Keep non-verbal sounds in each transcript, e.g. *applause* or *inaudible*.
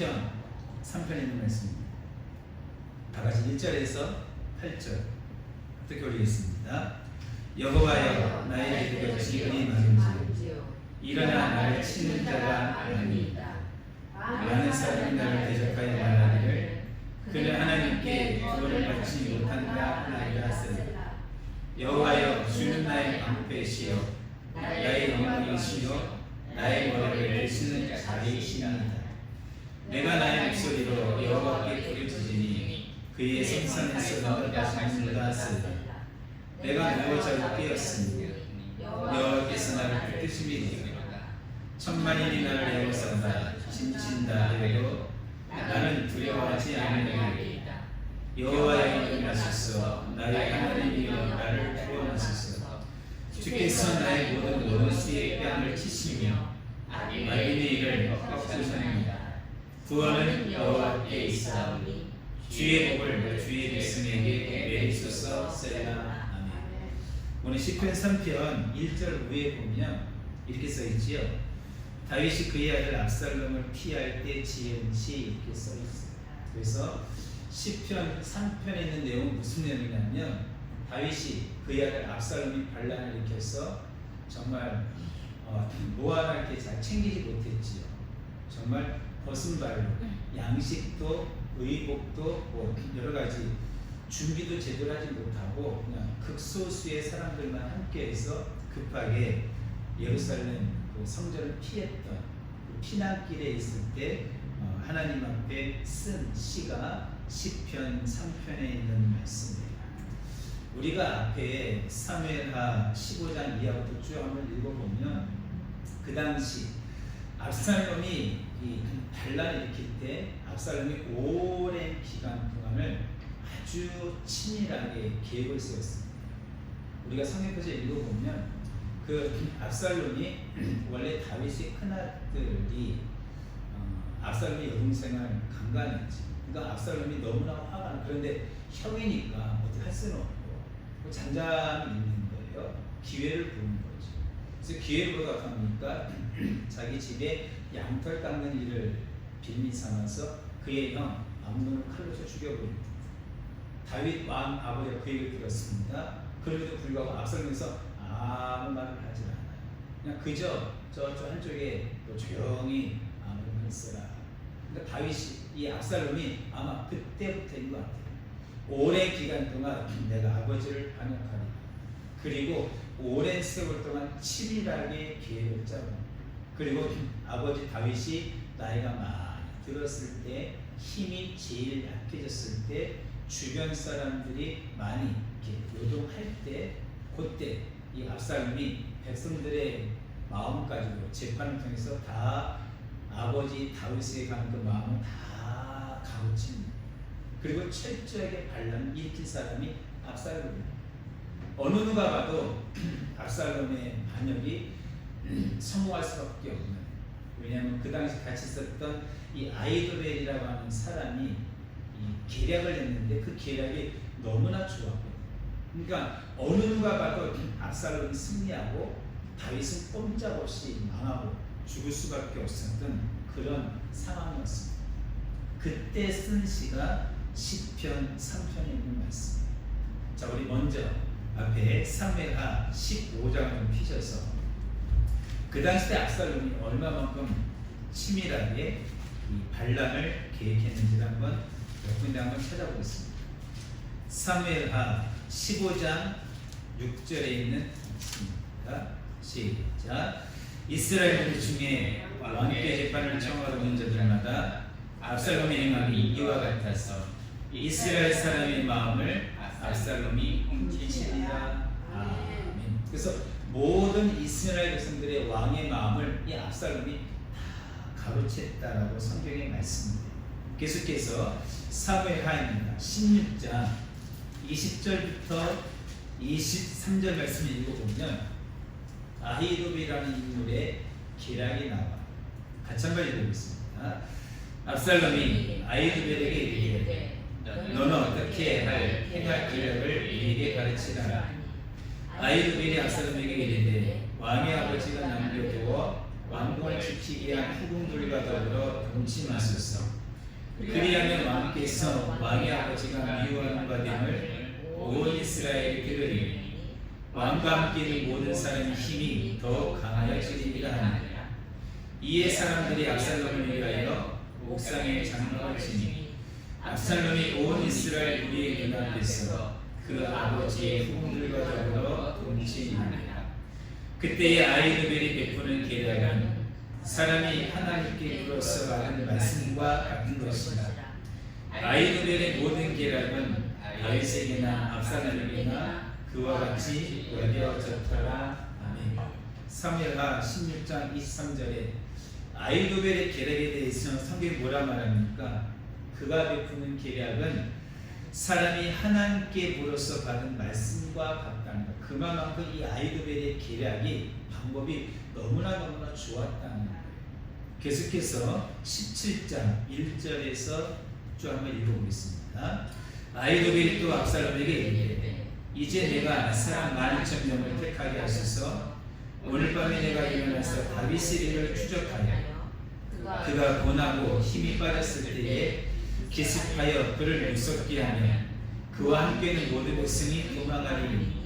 10편 3편에 있는 말씀입니다. 다 같이 1절에서 8절 어떻게 올리겠습니다. 여호와여 나의 기도가 지근히 많은지 일어나 나를 치는 자가 아니니이다. 많은 사람이 나를 대적하여 말하기를 그는 하나님께 구원을 받지 못한다 하나이다 하세요. 여호와여 주는 나의 방패시요 나의 영광이시요 나의 머리를 내시는 자리이시나이다. 내가 나의 목소리로 여호와께 부르짖으니 그의 성산에서 넘어가시는다 하세요. 내가 자고 깨었으니 여호와께서 나를 붙드심이니 천만인이 나를 에워싼다 짐친다 하여도 나는 두려워하지 않으리니 여호와여 일어나소서 나의 하나님이여 나를 구원하소서. 주께서 나의 모든 원수의 뺨을 치시며 말림의 일을 꺾으셨습니다 구원은 여호와께 있사오니 주의 복을 주의 백성에게 내리소서 세라 아멘 오늘 시편 3편 1절 위에 보면 이렇게 써 있지요. 다윗이 그의 아들 압살롬을 피할 때 지은 시 이렇게 써 있어요. 그래서 시편 3편에 있는 내용은 무슨 내용이냐면 다윗이 그의 아들 압살롬이 반란을 일으켜서 정말 어, 이렇게 잘 챙기지 못했지요. 정말 벗은 발로 양식도 의복도 뭐 여러 가지 준비도 제대로 하지 못하고 그냥 극소수의 사람들만 함께해서 급하게 예루살렘 그 성전을 피했던 그 피난길에 있을 때 어, 하나님 앞에 쓴 시가 시편 3편에 있는 말씀입니다. 우리가 앞에 사무엘하 15장 이하부터 쭉 한번 읽어보면 그 당시 압살롬이 이 반란을 일으킬 때 압살롬이 오랜 기간 동안을 아주 치밀하게 계획을 세웠습니다. 우리가 성경에서 읽어보면 그 압살롬이 *clears throat* 원래 다윗의 큰아들이 어, 압살롬의 여동생을 강간했지. 그러니까 압살롬이 너무나 화가 나. 그런데 형이니까 어떻게 할 수는 없고 그 잠잠히 있는 거예요. 기회를 보는 거죠. 그래서 기회를 보다 보니까 *clears throat* 자기 집에 양털 깎는 일을 빌미 삼아서 그의 형 암논을 칼로 쳐 죽여버립니다. 다윗 왕 아버지가 그 얘기를 들었습니다. 그럼에도 불구하고 압살롬에서 아무 말을 하지 않아요. 그냥 그저 저쪽 한쪽에 또 조용히 아무것만 있어라. 그러니까 다윗이 이 압살롬이 아마 그때부터인 것 같아요. 오랜 기간 동안 내가 아버지를 반역하리. 그리고 오랜 세월 동안 치밀하게 계획을 짜고 그리고 아버지 다윗이 나이가 많이 들었을 때 힘이 제일 약해졌을 때 주변 사람들이 많이 이렇게 요동할 때 그때 이 압살롬이 백성들의 마음까지도 재판을 통해서 다 아버지 다윗에게 가는 그 마음을 다 가로칩니다. 그리고 철저하게 반란 일으킨 사람이 압살롬입니다. 어느 누가 봐도 *clears throat* 압살롬의 반역이 성공할 수밖에 없는 왜냐하면 그 당시 같이 있었던 이 아이도벨이라고 하는 사람이 이 계략을 했는데 그 계략이 너무나 좋았거든요. 그러니까 어느 누가 봐도 압살롬이 승리하고 다윗은 꼼짝없이 망하고 죽을 수밖에 없었던 그런 상황이었습니다. 그때 쓴 시가 시편 3편에 있는 말씀. 자, 우리 먼저 앞에 사무엘하 15장을 좀 피셔서 그 당시 때 압살롬이 얼마만큼 치밀하게 이 반란을 계획했는지를 한번 몇 군데 한번 찾아보겠습니다. 사무엘하 15장 6절에 있는 말씀입니다. 시작. 이스라엘 중에 왕께 재판을 청하러 온 자들마다 압살롬의 행함이 이와 같아서 이스라엘 사람의 마음을 압살롬이 훔치시리라. 아멘. 그래서 모든 이스라엘 백성들의 왕의 마음을 이 압살롬이 다 가로챘다라고 성경에 말씀합니다. 계속해서 사무엘하입니다. 16장 20절부터 23절 말씀을 읽어보면 아히도비라는 인물의 기락이 나와 같이 한번 읽어보겠습니다. 압살롬이 아히도벨에게 이르되 너는 어떻게 할 행할 기력을 우리에게 가르치라. 아히도벨이 압살롬에게 이르되 왕의 아버지가 남겨두어 왕권을 지키기 위한 후궁들과 더불어 동침하소서. 그리하면 왕께서 왕의 아버지가 미워하는 바 됨을 온 이스라엘이 들으리. 왕과 함께 있는 모든 사람의 힘이 더욱 강하여지리라 하니라. 이에 사람들이 압살롬을 위하여 옥상에 장막을 치니 압살롬이 온 이스라엘 무리의 눈앞에서 그 아버지의 후궁들과 더불어 동침하니라. 그때의 아이드벨이 베푸는 계략은 사람이 하나님께 불어서 받은 말씀과 같은 것이다. 아이드벨의 모든 계략은 다윗에게나 압살롬에게나 그와 같이 여겨졌더라. 아멘. 사무엘하 16장 23절에 아이도벨의 계략에 대해서 성경이 뭐라 말합니까? 그가 베푸는 계략은 사람이 하나님께 물어서 받은 말씀과 같다는 것. 그만큼 이 아이도벨의 계략이 방법이 너무나 너무나 좋았다는 거예요. 계속해서 17장 1절에서 쭉 한번 읽어보겠습니다. 아이도벨이 또 압살롬에게 이르되 이제 내가 사람 만 이천 명을 택하게 하소서 오늘 밤에 내가 일어나서 다윗의 일을 추적하여 그가 고나고 힘이 빠졌을 때에 기습하여 그를 무섭게 하며 그와 함께는 모든 백성이 도망하리니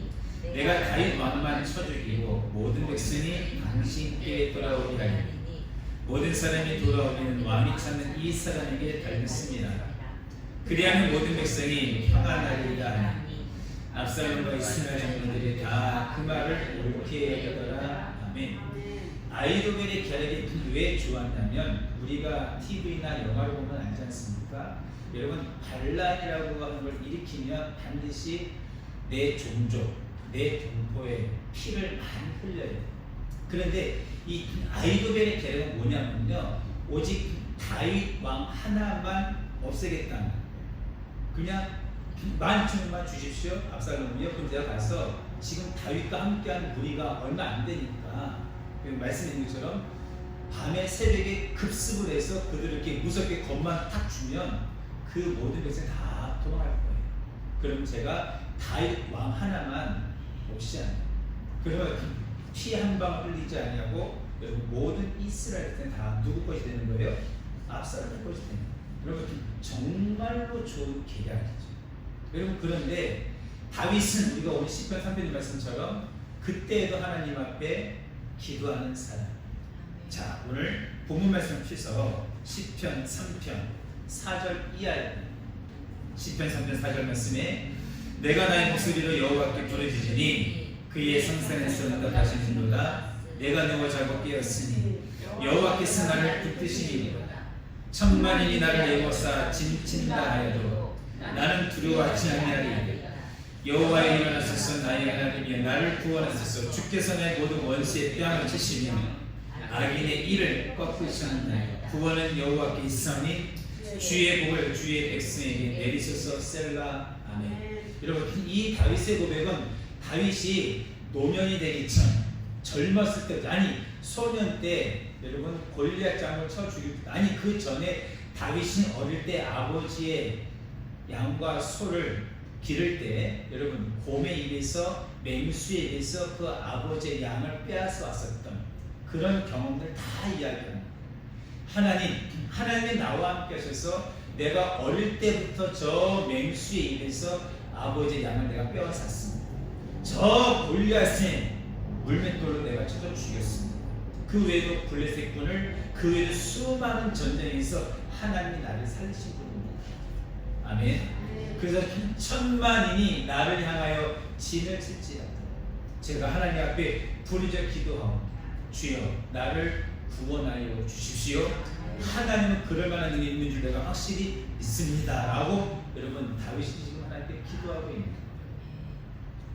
내가 다윗 왕만 쳐 죽이고 모든 백성이 당신께 돌아오게 하리니 모든 사람이 돌아오기는 왕이 찾는 이 사람에게 달렸습니다. 그리하면 모든 백성이 평안하리라 하니 압살롬과 이스라엘 장로들이 다 그 말을 옳게 여겨더라. 아멘. 아이도벨의 계략이 왜 좋았냐면 우리가 TV나 영화를 보면 알지 않습니까? 여러분 반란이라고 하는 걸 일으키면 반드시 내 종족, 내 동포의 피를 많이 흘려야 돼. 그런데 이 아이도벨의 계략은 뭐냐면요, 오직 다윗 왕 하나만 없애겠다는 거예요. 그냥 만천만 주십시오, 압살롬이요. 그럼 제가 가서 지금 다윗과 함께한 무리가 얼마 안 되니까 말씀드린 것처럼 밤에 새벽에 급습을 해서 그들을 이렇게 무섭게 겁만 탁 주면 그 모든 백성이 다 도망갈 거예요. 그럼 제가 다윗 왕 하나만 없이 않아요. 그러면 피 한 방 흘리지 여러분 모든 이스라엘 백성이 다 누구 것이 되는 거예요? 압살롬 것이 되는 거예요. 여러분 정말로 좋은 계략이죠. 여러분 그런데 다윗은 우리가 오늘 10편 3편 말씀처럼 그때에도 하나님 앞에 기도하는 사람. 자 오늘 본문 말씀 피서 10편 3편 4절 이하에 10편 3편 4절 말씀에 내가 나의 목소리로 여호와께 부르짖으니 그의 성산에서 응답하시는도다. 내가 누워 잘못 깨었으니 여호와께서 나를 붙드시니로다 천만인이 나를 애워싸 짐친다 하여도 나는 두려워하지 아니하리이다 여호와의 일어나소서 나의 하나님이여 나를 구원하소서 주께서 내 모든 원수의 뺨을 치시며 악인의 일을 꺾으시나이다. 구원은 여호와께 있으니 주의 복을 주의 백성에게 내리소서. 셀라. 아멘. 여러분 이 다윗의 고백은 다윗이 노년이 되기 전 젊었을 때 아니 소년 때 여러분 골리앗 장을 쳐 죽일 때 아니 그 전에 다윗이 어릴 때 아버지의 양과 소를 기를 때 여러분 곰의 입에서 맹수의 입에서 그 아버지의 양을 빼앗아 왔었던 그런 경험들 다 이야기합니다. 하나님, 하나님이 나와 함께 하셔서 내가 어릴 때부터 저 맹수의 입에서 아버지의 양을 내가 빼앗았습니다. 저 골리앗의 물맷돌로 내가 쳐서 죽였습니다. 그 외에도 블레셋 군을 그 외에도 수많은 전쟁에서 하나님이 나를 살리신 분입니다. 아멘. 그래서 천만인이 나를 향하여 진을 칠지라도 제가 하나님 앞에 부르짖어 기도하오 주여 나를 구원하여 주십시오. 하나님은 그럴 만한 능이 있는 줄 내가 확실히 믿습니다. 라고 여러분 다윗이 지금 하나님께 기도하고 있는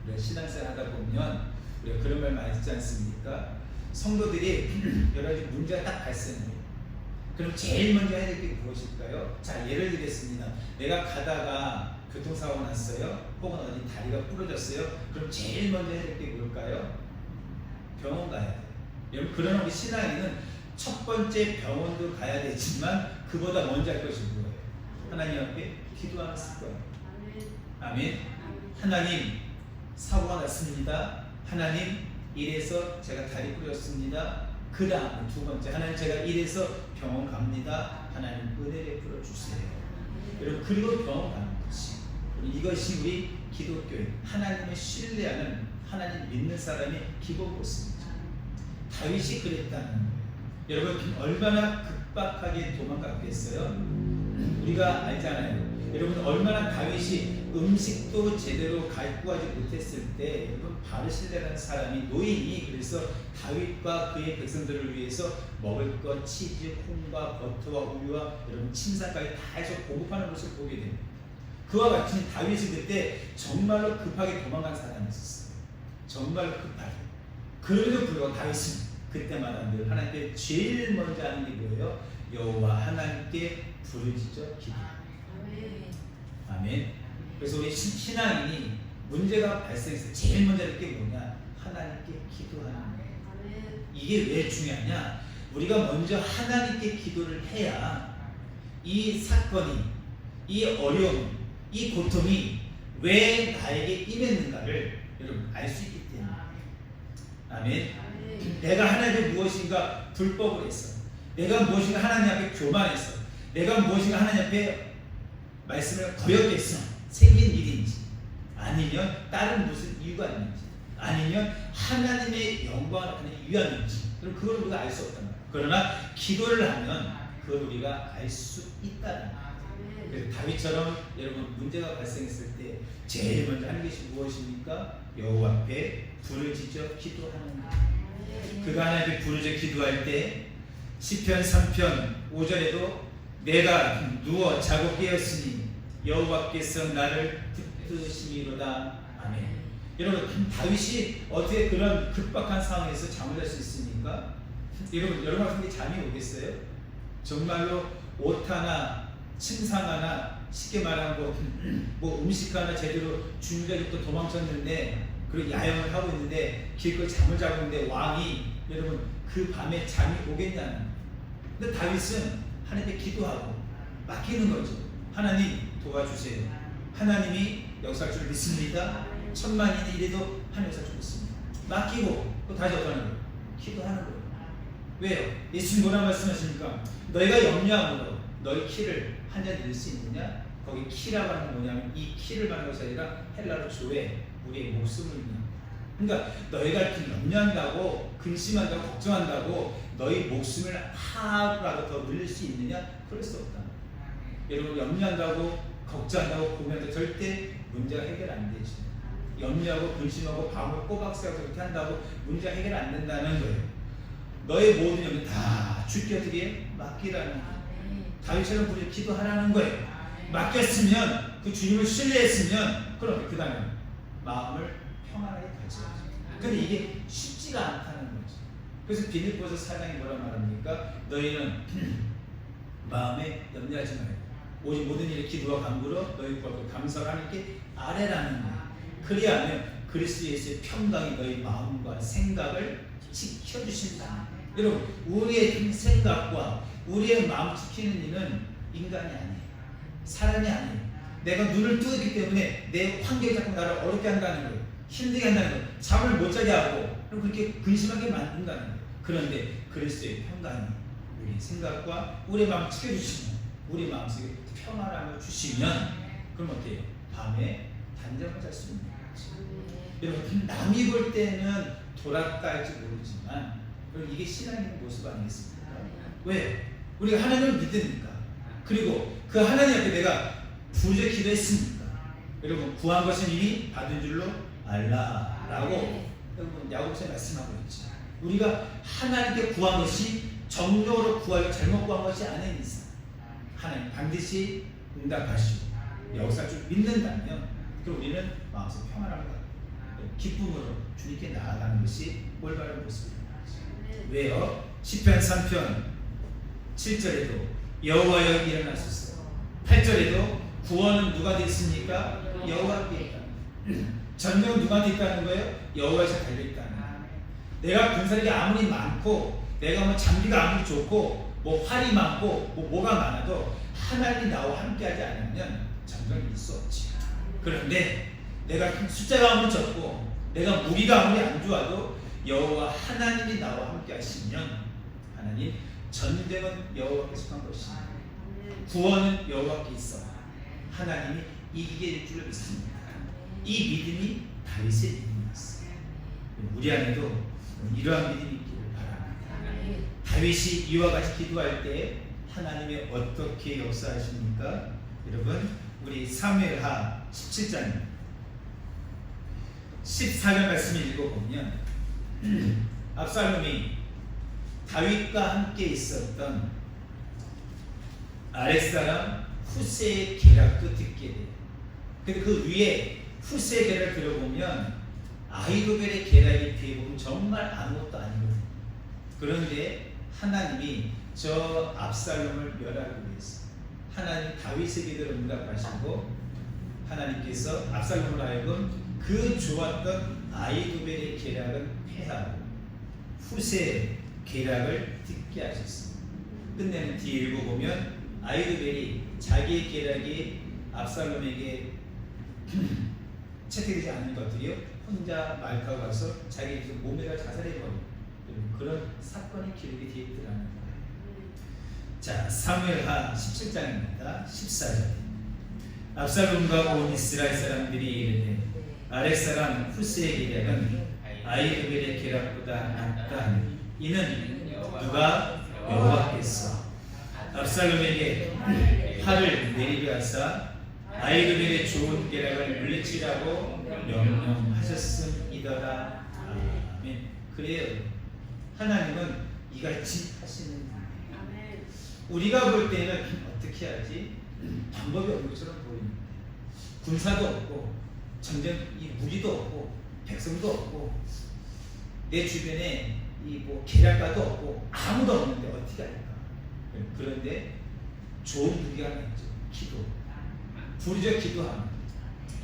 우리가 신앙생활 하다 보면 우리가 그런 말 많이 듣지 않습니까? 성도들이 *clears throat* 여러 가지 문제가 딱 발생해요 그럼 제일 먼저 해야 될 게 무엇일까요? 자 예를 들겠습니다. 내가 가다가 교통사고 났어요. 혹은 어디 다리가 부러졌어요. 그럼 제일 먼저 해야 될 게 뭘까요? 병원 가야 돼요. 여러분 그런 우리 신앙인은 첫 번째 병원도 가야 되지만 그보다 먼저 할 것이 뭐예요? 하나님 앞에 기도하는 습관. 아멘. 하나님 사고가 났습니다. 하나님 이래서 제가 다리 부러졌습니다. 그 다음 두 번째 하나님 제가 이래서 병원 갑니다. 하나님 은혜 베풀어 주세요. 여러분 그리고 병원 가는 것이 이것이 우리 기독교의 하나님을 신뢰하는 하나님 믿는 사람의 기본 모습이죠. 다윗이 그랬다는 거예요. 여러분 얼마나 급박하게 도망갔겠어요? 우리가 알잖아요. 여러분 얼마나 다윗이 음식도 제대로 갈구하지 못했을 때 여러분 바르실레라는 사람이 노인이 그래서 다윗과 그의 백성들을 위해서 먹을 것 치즈, 콩과 버터와 우유와 여러분 침사까지 다 해서 공급하는 것을 보게 됩니다. 그와 같이 다윗이 그때 정말로 급하게 도망간 사람이 있었어요. 정말로 급하게. 그럼에도 불구하고 다윗은 그때마다 늘 하나님께 제일 먼저 하는 게 뭐예요? 여호와 하나님께 부르짖어 기도. 아멘. 그래서 우리 신- 신앙인이 문제가 발생해서 제일 먼저 할게 뭐냐? 하나님께 기도하는 거예요. 이게 왜 중요하냐? 우리가 먼저 하나님께 기도를 해야 이 사건이, 이 어려움, 이 고통이 왜 나에게 임했는가를 여러분 알 수 있기 때문에. 아멘. 내가 하나님께 무엇인가 불법을 했어. 내가 무엇인가 하나님 앞에 교만했어. 내가 무엇인가 하나님 앞에 말씀을 거역했어. 생긴 일인지 아니면 다른 무슨 이유가 있는지 아니면 하나님의 영광을 하는 위함인지 그럼 그걸 우리가 알 수 없단 말이야. 그러나 기도를 하면 그걸 우리가 알 수 있다는 거야. 그래서 다윗처럼 여러분 문제가 발생했을 때 제일 먼저 하는 것이 무엇입니까? 여호와 앞에 부르짖어 기도하는 것. 그가 하나님께 부르짖어 기도할 때 시편 3편 5절에도 내가 누워 자고 깨었으니 여호와께서 나를 듣으심이로다. 아멘. 여러분 다윗이 어떻게 그런 급박한 상황에서 잠을 잘 수 있습니까? 여러분 여러분 같은 게 잠이 오겠어요? 정말로 옷 하나 침상 하나 쉽게 말하는 거, 뭐 음식 하나 제대로 준비하기 또 도망쳤는데 그리고 야영을 하고 있는데 길거리 잠을 자고 있는데 왕이 여러분 그 밤에 잠이 오겠냐는. 근데 다윗은 하나님께 기도하고 맡기는 거죠. 하나님 도와주세요. 하나님이 역사할 줄 믿습니다. 천만인이 이래도 하나님 역사할 줄 믿습니다. 맡기고 또 다시 어떠는 거예요? 기도하는 거예요. 왜요? 예수님 뭐라 말씀하십니까? 너희가 염려함으로 너희 키를 한잔 넣을 수 있느냐? 거기 키라고 하는 게 뭐냐면 이 키를 말하는 것이 아니라 헬라로 조에 우리의 목숨을 의미합니다. 그러니까 너희가 이렇게 염려한다고 근심한다고 걱정한다고 너희 목숨을 하루라도 더 늘릴 수 있느냐? 그럴 수 없다. 여러분 염려한다고 걱정한다고 고민한다고 절대 문제가 해결 안 되죠. 염려하고 근심하고 밤을 꼬박 새워서 그렇게 한다고 문제가 해결 안 된다는 거예요. 너의 모든 염려 다 주께 어떻게 맡기라는 거예요. 다윗처럼 우리 기도하라는 거예요. 맡겼으면 그 주님을 신뢰했으면 그럼 그 다음에 마음을 평안하게 가져야죠. 근데 이게 쉽지가 않다는 거죠. 그래서 빌립보서 사장이 뭐라 말합니까? 너희는 *clears throat* 마음에 염려하지 말고 오직 모든 일에 기도와 간구로 너희 것을 감사를 하나님께 아뢰라는 거예요. 그리하면 그리스도 예수의 평강이 너희 마음과 생각을 지켜주신다. 여러분 우리의 생각과 우리의 마음 지키는 일은 인간이 아니에요. 사람이 아니에요. 내가 눈을 뜨기 때문에 내 환경이 자꾸 나를 어렵게 한다는 거예요. 힘들게 한다는 거예요. 잠을 못 자게 하고 그럼 그렇게 근심하게 만든다는 거예요. 그런데 그리스도의 평강이 우리 생각과 우리의 마음을 지켜주시면 우리 마음속에 평안함을 주시면 그럼 어때요? 밤에 단잠을 잘 수 있는 거죠. 여러분 남이 볼 때는 돌아갈지 모르지만 여러분 이게 신앙의 모습 아니겠습니까? 왜? 우리가 하나님을 믿으니까 그리고 그 하나님 앞에 내가 부르짖어 기도했으니까 여러분 구한 것은 이미 받은 줄로 알라라고 여러분 야곱서 말씀하고 있죠. 우리가 하나님께 구한 것이 정령으로 구하여 잘못 구한 것이 아닌 이상 하나님 반드시 응답하시고 역사 줄 믿는다면 그럼 우리는 마음속 평안함을 갖고 기쁨으로 주님께 나아가는 것이 올바른 모습입니다. 왜요? 10편 3편 7절에도 여호와여 일어나소서 8절에도 구원은 누가 있습니까? 여호와께 있다. 전쟁은 누구한테 있다는 거예요? 여호와에서 달려 있다는 거예요. 내가 군사력이 아무리 많고 내가 뭐 장비가 아무리 좋고 뭐 활이 많고 뭐 뭐가 많아도 하나님이 나와 함께하지 않으면 전쟁이 있을 수 없지. 그런데 내가 숫자가 아무리 적고 내가 무기가 아무리 안 좋아도 여호와 하나님이 나와 함께 하시면 하나님 전쟁은 여호와께서 한 것입니다. 구원은 여호와께 있어 하나님이 이기게 될 줄을 믿습니다. 이 믿음이 다윗의 믿음이었어요. 우리 안에도 이러한 믿음이 다. 다윗이 이와 같이 기도할 때 하나님이 어떻게 역사하십니까? 여러분 우리 사무엘하 17장 14절 말씀을 읽어보면 *clears throat* 압살롬이 다윗과 함께 있었던 아랫사람 후세의 계략도 듣게 돼요. 근데 그 위에 후세의 계략을 들어보면 아이도벨의 비해 보면 정말 아무것도 아니거든요. 그런데 하나님이 저 압살롬을 멸하기 위해서 하나님 다윗의 기도를 응답하시고 하나님께서 압살롬을 하여금 그 좋았던 아이도벨의 계략은 폐하고 후세의 계략을 듣게 하셨습니다. 끝내는 뒤에 읽어보면 아이도벨이 자기의 계략이 압살롬에게 *clears throat* 채택되지 않는 것들이요 혼자 말카고 가서 자기 몸에다 자살해버린 그런 사건의 기록이 되어 있더라는 거예요. 자 사무엘하 17장입니다. 14절. 압살롬과 온 이스라엘 사람들이 이르되 아랫 사람 후스의 계략은 아이도벨의 계략보다 낫다 이는 누가 여호와께서 압살롬에게 활을 내리게 하사 아이도벨의 좋은 계략을 물리치라고 명령하셨음이더라. 아멘. 그래요 하나님은 이같이 하시는 분이에요. 우리가 볼 때는 어떻게 하지 방법이 없는 것처럼 보이는데 군사도 없고 전쟁 이 무기도 없고 백성도 없고 내 주변에 이뭐 계략가도 없고 아무도 없는데 어떻게 할까? 그런데 좋은 무기가 있죠. 기도. 부르짖어 기도하면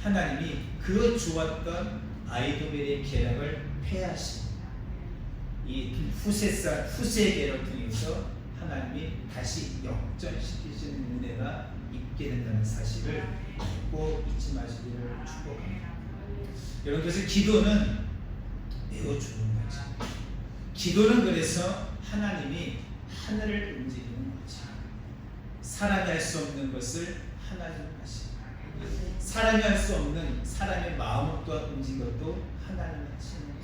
하나님이 그 좋았던 아이도벨의 계략을 폐하시고 이 후세사 후세 계략을 통해서 하나님이 다시 역전시키시는 은혜가 있게 된다는 사실을 꼭 잊지 마시기를 축복합니다. 여러분 그래서 기도는 매우 좋은 거지. 기도는 그래서 하나님이 하늘을 움직이는 거지. 사람이 할 수 없는 것을 하나님 하시고 사람이 할 수 없는 사람의 마음을 또한 움직인 것도 하나님 하시는.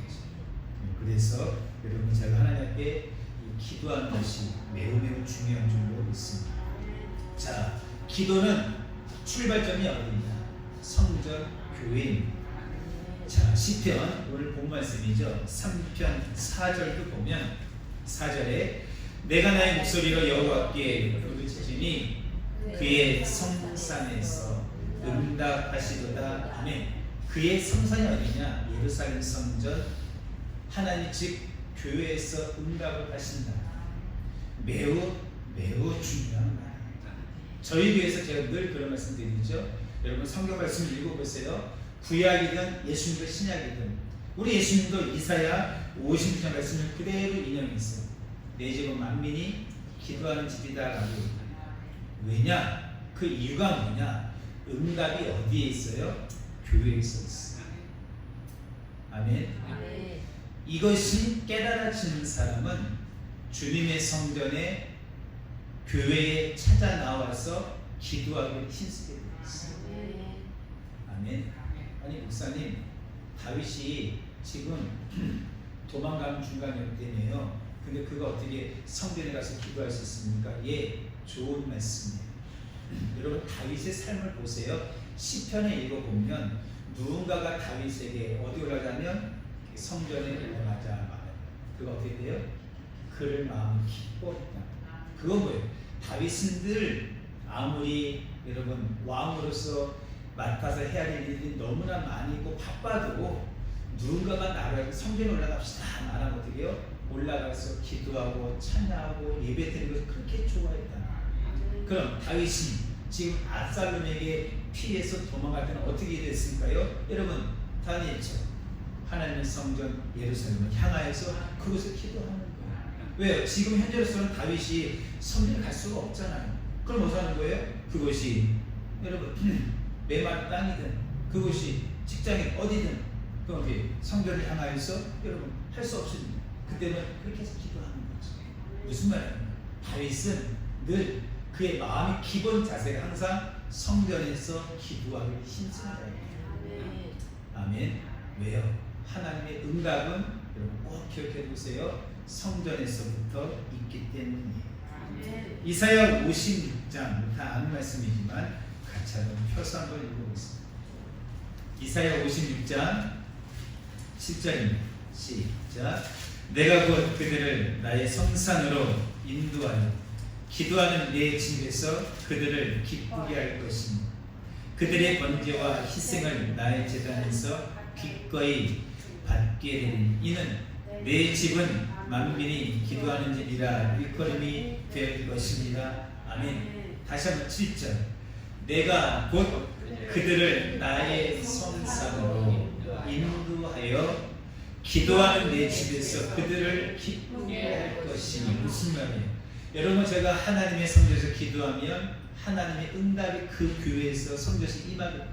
그래서 여러분 제가 하나님 앞에 이 기도하는 것이 매우 매우 중요한 줄로 믿습니다. 자, 기도는 출발점이 어디냐? 성전 교회입니다. 자, 시편 오늘 본 말씀이죠. 3편 4절도 보면 4절에 내가 나의 목소리로 여호와께 부르짖으니 그의 성산에서 응답하시도다. 아멘. 그의 성산이 어디냐? 예루살렘 성전 하나님 즉 교회에서 응답을 하신다. 매우 매우 중요한 말입니다. 저희 교회에서 제가 늘 그런 말씀 드리죠. 여러분 성경 말씀 읽어보세요. 구약이든 예수님도 신약이든 우리 예수님도 이사야 50장 말씀을 그대로 인용했어요. 내 집은 만민이 기도하는 집이다라고 왜냐? 그 이유가 뭐냐? 응답이 어디에 있어요? 교회에 있어요. 아멘. 이것이 깨달아지는 사람은 주님의 성전에 교회에 찾아 나와서 기도하기를 힘쓰게 되었어요. 아멘. 아니 목사님 다윗이 지금 *clears throat* 도망가는 중간이었다며요. 근데 그가 어떻게 성전에 가서 기도할 수 있습니까? 예, 좋은 말씀이에요. *clears throat* 여러분 다윗의 삶을 보세요. 시편에 읽어보면 누군가가 다윗에게 어디 올라가면 성전에 올라가자 말해요. 그가 어떻게 돼요? 그를 마음 기뻐했다. 그건 뭐예요? 다윗은 늘 아무리 여러분 왕으로서 맡아서 해야 될 일이 너무나 많이 있고 바빠도 누군가가 나를 성전에 올라갑시다 말하면 어떻게 해요? 올라가서 기도하고 찬양하고 예배 드리는 것을 그렇게 좋아했다. 그럼 다윗이 지금 압살롬에게 피해서 도망갈 때는 어떻게 됐을까요? 여러분 다 알죠. 하나님의 성전 예루살렘을 향하여서 그곳을 기도하는 거예요. 왜요? 지금 현재로서는 다윗이 성전에 갈 수가 없잖아요. 그럼 뭐 하는 거예요? 그것이 여러분 *clears throat* 메마른 땅이든 그것이 직장인 어디든 어떻게 성전을 향하여서 여러분 할 수 없습니다. 그때는 그렇게 해서 기도하는 거죠. 무슨 말이에요? 다윗은 늘 그의 마음의 기본 자세가 항상 성전에서 기도하기를 힘쓰는 아멘. 왜요? 하나님의 응답은 여러분 꼭 기억해 두세요. 성전에서부터 있기 때문이에요. 이사야 56장 다 아는 말씀이지만 같이 한번 펴서 한번 읽어보겠습니다. 이사야 56장 7절입니다. 시작. 내가 곧 그들을 나의 성산으로 인도하여 기도하는 내 집에서 그들을 기쁘게 할 것이니 그들의 번제와 희생을 나의 제단에서 기꺼이 받게 되는 이는 내 집은 만민이 기도하는 집이라 일컬음이 될 것입니다. 아멘. 다시 한번 7절. 내가 곧 그들을 나의 성산으로 인도하여 기도하는 내 집에서 그들을 기쁘게 할 것이니 무슨 말이에요? 여러분 제가 하나님의 성전에서 기도하면 하나님의 응답이 그 교회에서 성전에서 임하기 때문에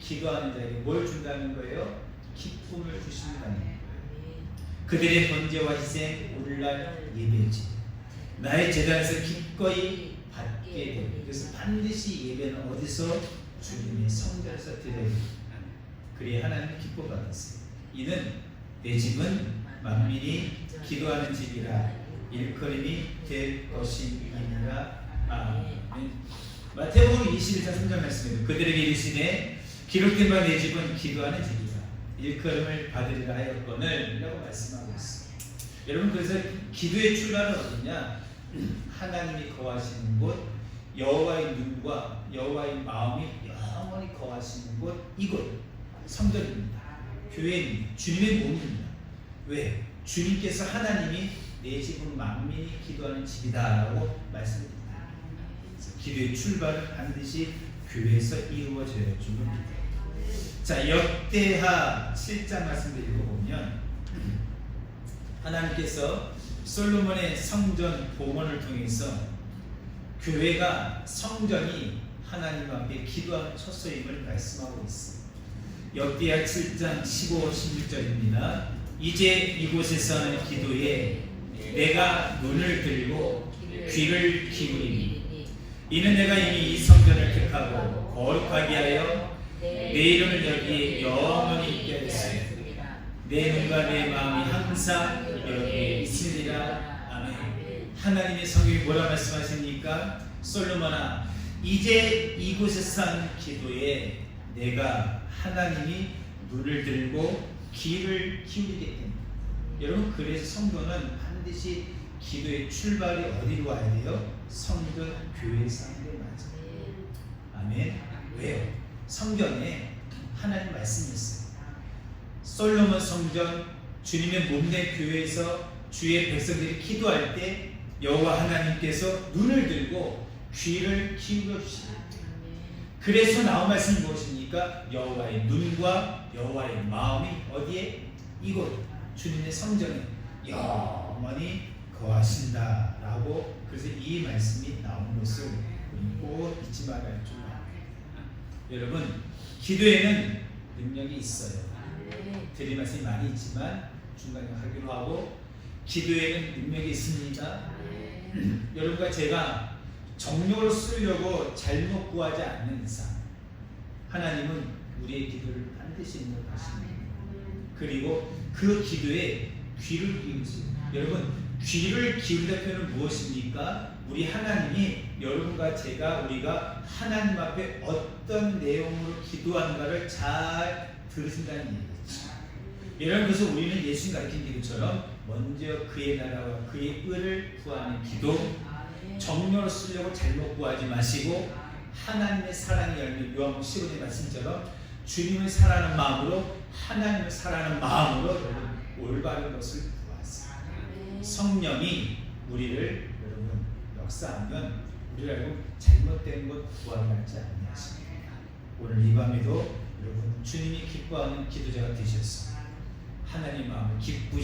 기도하는 자에게 뭘 준다는 거예요? 기쁨을 주신다는 거예요. 그들의 번제와 희생 오늘날 예배지. 나의 재단에서 기꺼이 받게 되고 그래서 반드시 예배는 어디서 주님의 성전에서 드려야 됩니다. 그래야 하나님 기뻐 받았어요. 이는 내 집은 만민이 기도하는 집이라 일컬음이 될 것이니라. 아멘. 마태복음 21장 3절 말씀입니다. 그들에게 이르시되 기록된 바 내 집은 기도하는 집이라 일컬음을 받으리라 하였거늘 라고 말씀하고 있습니다. 여러분 그래서 기도의 출발은 어디냐? 하나님이 거하시는 곳 여호와의 눈과 여호와의 마음이 영원히 거하시는 곳 이곳 성전입니다. 교회입니다. 주님의 몸입니다. 왜? 주님께서 하나님이 내 집은 만민이 기도하는 집이다라고 말씀드립니다. 기도의 출발은 반드시 교회에서 이루어져야 주입니다. 자 역대하 7장 말씀을 읽어보면 하나님께서 솔로몬의 성전 봉헌을 통해서 교회가 성전이 하나님 앞에 기도하는 처소임을 말씀하고 있습니다. 역대하 7장 15, 16절입니다. 이제 이곳에서 하는 기도에 내가 눈을 들고 귀를 기울이니 이는 내가 이미 이 성전을 택하고 거룩하게 하여 내 이름을 여기에 영원히 있게 하였으니 내 눈과 내 마음이 항상 여기에 있으리라 아멘 하나님의 성경이 뭐라 말씀하십니까? 솔로몬아 이제 이곳에서 하는 기도에 내가 하나님이 눈을 들고 귀를 기울이게 됩니다 여러분 그래서 성도는 반드시 기도의 출발이 어디로 와야 돼요? 성전 하는 게 맞아요 아멘 왜요? 성경에 하나님 말씀이 있어요. 솔로몬 성전 주님의 몸된 교회에서 주의 백성들이 기도할 때 여호와 하나님께서 눈을 들고 귀를 기울여 주시다. 그래서 나온 말씀이 무엇입니까? 여호와의 눈과 여호와의 마음이 어디에 이곳 주님의 성전에 영원히 거하신다라고 그래서 이 말씀이 나온 것을 꼭 잊지 말아야 줄 여러분 기도에는 능력이 있어요. 드릴 말씀이 많이 있지만 중간에 하기로 하고 기도에는 능력이 있습니다. *clears throat* 여러분과 제가 정력을 쓰려고 잘못 구하지 않는 이상 하나님은 우리의 기도를 반드시 응답하십니다. 그리고 그 기도에 귀를 기울이세요. 여러분 귀를 기울이다 표현은 무엇입니까? 우리 하나님이 여러분과 제가 우리가 하나님 앞에 어떤 내용으로 기도하는가를 잘 들으신다는 얘기죠. 여러분 그래서 우리는 예수님 가르친 기도처럼 먼저 그의 나라와 그의 의를 구하는 기도 정렬을 쓰려고 잘못 구하지 마시고 하나님의 사랑의 열매 요한복 15절 말씀처럼 주님을 사랑하는 마음으로 하나님을 사랑하는 마음으로 올바른 것을. 성령이 우리를 여러분 역사하면 우리가 알고 잘못된 것 구하지 아니하십니다. 오늘 이 밤에도 여러분 주님이 기뻐하는 기도자가 되셨어. 하나님 마음을 기쁘시